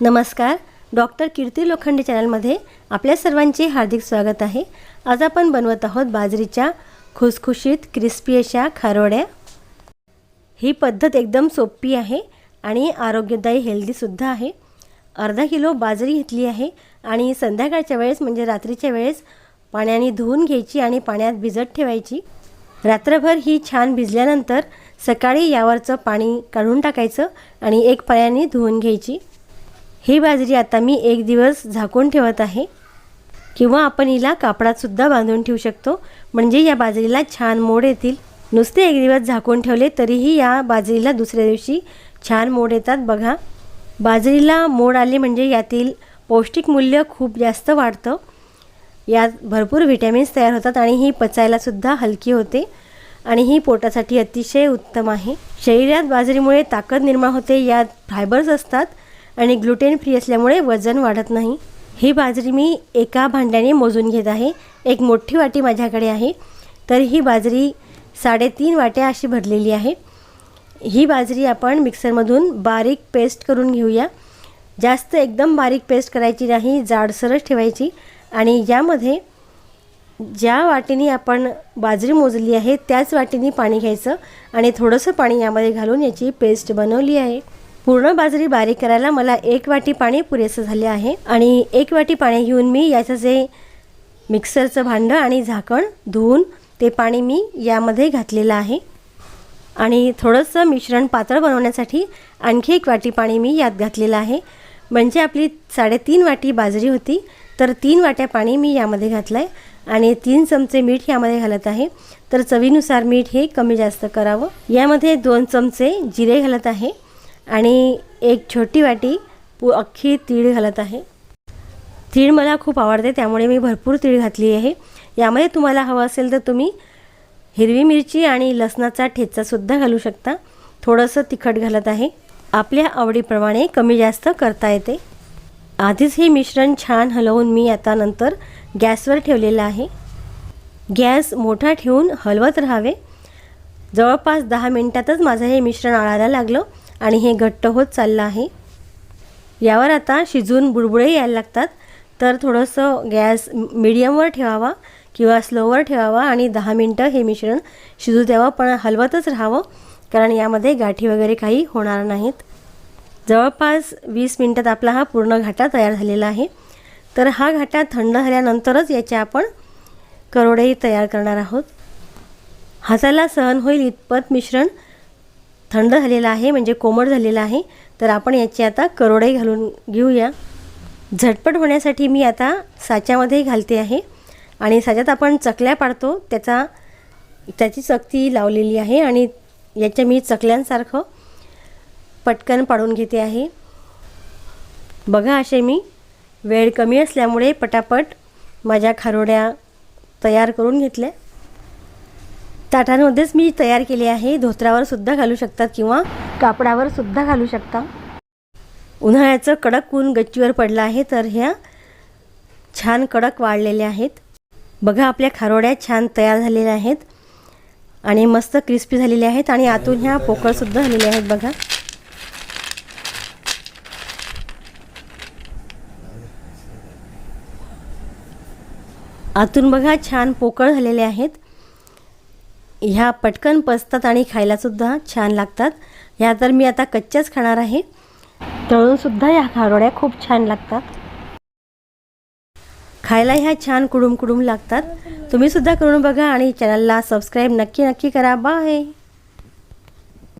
नमस्कार. डॉक्टर कीर्ती लोखंडे चॅनलमध्ये आपल्या सर्वांचे हार्दिक स्वागत आहे. आज आपण बनवत आहोत बाजरीच्या खुसखुशीत क्रिस्पी अशा खारोड्या. ही पद्धत एकदम सोपी आहे आणि आरोग्यदायी हेल्दीसुद्धा आहे. अर्धा किलो बाजरी घेतली आहे आणि संध्याकाळच्या वेळेस म्हणजे रात्रीच्या वेळेस पाण्याने धुवून घ्यायची आणि पाण्यात भिजत ठेवायची. रात्रभर ही छान भिजल्यानंतर सकाळी यावरचं पाणी काढून टाकायचं आणि एक पाण्याने धुवून घ्यायची. ही बाजरी आता मी एक दिवस झाकून ठेवत आहे. किंवा आपण हिला कापडातसुद्धा बांधून ठेवू शकतो. म्हणजे या बाजरीला छान मोड येतील. नुसते एक दिवस झाकून ठेवले तरीही या बाजरीला दुसऱ्या दिवशी छान मोड येतात बघा. बाजरीला मोड आले म्हणजे यातील पौष्टिक मूल्य खूप जास्त वाढतं. यात भरपूर व्हिटॅमिन्स तयार होतात आणि ही पचायलासुद्धा हलकी होते. आणि ही पोटासाठी अतिशय उत्तम आहे. शरीरात बाजरीमुळे ताकद निर्माण होते. यात फायबर्स असतात. आणि ग्लुटेन फ्री असल्यामुळे वजन वाढत नाही. ही बाजरी मी एका भांड्याने मोजून घेत आहे. एक मोठी वाटी माझ्याकडे आहे. तर ही बाजरी साडेतीन वाट्या अशी भरलेली आहे. ही बाजरी आपण मिक्सरमधून बारीक पेस्ट करून घेऊया. जास्त एकदम बारीक पेस्ट करायची नाही जाडसरच ठेवायची. आणि यामध्ये ज्या वाटीने आपण बाजरी मोजली आहे त्याच वाटीने पाणी घ्यायचं आणि थोडंसं पाणी यामध्ये घालून याची पेस्ट बनवली आहे. पूर्ण बाजरी बारीक करायला मला एक वाटी पाणी पुरेसं झाले आहे आणि एक वाटी पाणी घेऊन मी याचं जे मिक्सरचं भांडं आणि झाकण धुवून ते पाणी मी यामध्ये घातलेलं आहे. आणि थोडंसं मिश्रण पातळ बनवण्यासाठी आणखी एक वाटी पाणी मी यात घातलेलं आहे. म्हणजे आपली साडेतीन वाटी बाजरी होती तर तीन वाट्या पाणी मी यामध्ये घातलं आहे आणि तीन चमचे मीठ यामध्ये घालत आहे. तर चवीनुसार मीठ हे कमी जास्त करावं. यामध्ये दोन चमचे जिरे घालत आहे. आणि एक छोटी वाटी पु अख्खी तीळ घालत आहे. तीळ मला खूप आवडते त्यामुळे मी भरपूर तीळ घातली आहे. यामध्ये तुम्हाला हवं असेल तर तुम्ही हिरवी मिरची आणि लसणाचा ठेचासुद्धा घालू शकता. थोडंसं तिखट घालत आहे. आपल्या आवडीप्रमाणे कमी जास्त करता येते. आधीच हे मिश्रण छान हलवून मी आता नंतर गॅसवर ठेवलेलं आहे. गॅस मोठा ठेवून हलवत राहावे. जवळपास दहा मिनटातच माझं हे मिश्रण आळायला लागलं. आणि हे घट्ट होत चाललं आहे. यावर आता शिजून बुडबुडे यायला लागतात. तर थोडंसं गॅस मिडियमवर ठेवावा किंवा स्लोवर ठेवावा आणि दहा मिनटं हे मिश्रण शिजू द्यावं पण हलवतच राहावं कारण यामध्ये गाठी वगैरे काही होणार नाहीत. जवळपास वीस मिनटात आपला हा पूर्ण घाटा तयार झालेला आहे. तर हा घाटा थंड झाल्यानंतरच याचे आपण करोडेही तयार करणार आहोत. हाताला सहन होईल इतपत मिश्रण. थंड झालेलं आहे म्हणजे कोमट झालेलं आहे तर आपण याची आता करोडे घालून घेऊया. झटपट होण्यासाठी मी आता साच्यामध्ये घालते आहे आणि साच्यात आपण चकल्या पाडतो त्याचा त्याची चकती लावलेली आहे आणि याच्या मी चकल्यांसारखं पटकन पाडून घेते आहे. बघा असे मी वेळ कमी असल्यामुळे पटापट माझ्या खारोड्या तयार करून घेतल्या. ताटांमध्येच मी तयार केले आहे. धोत्रावर सुद्धा घालू शकतात किंवा कापडावर सुद्धा घालू शकता. उन्हाळ्याचं कडक ऊन गच्चीवर पडलं आहे तर ह्या छान कडक वाळलेल्या आहेत. बघा आपल्या खारोड्या छान तयार झालेल्या आहेत आणि मस्त क्रिस्पी झालेल्या आहेत आणि आतून ह्या पोकळसुद्धा झालेल्या आहेत बघा. आतून बघा छान पोकळ झालेले आहेत. ह्या पटकन पचतात आणि खायलासुद्धा छान लागतात. ह्या तर मी आता कच्च्याच खाणार आहे. तळूनसुद्धा ह्या खारोड्या खूप छान लागतात. खायला ह्या छान कुडूम कुडूम लागतात. तुम्हीसुद्धा करून बघा आणि चॅनलला सबस्क्राईब नक्की नक्की करा. बाय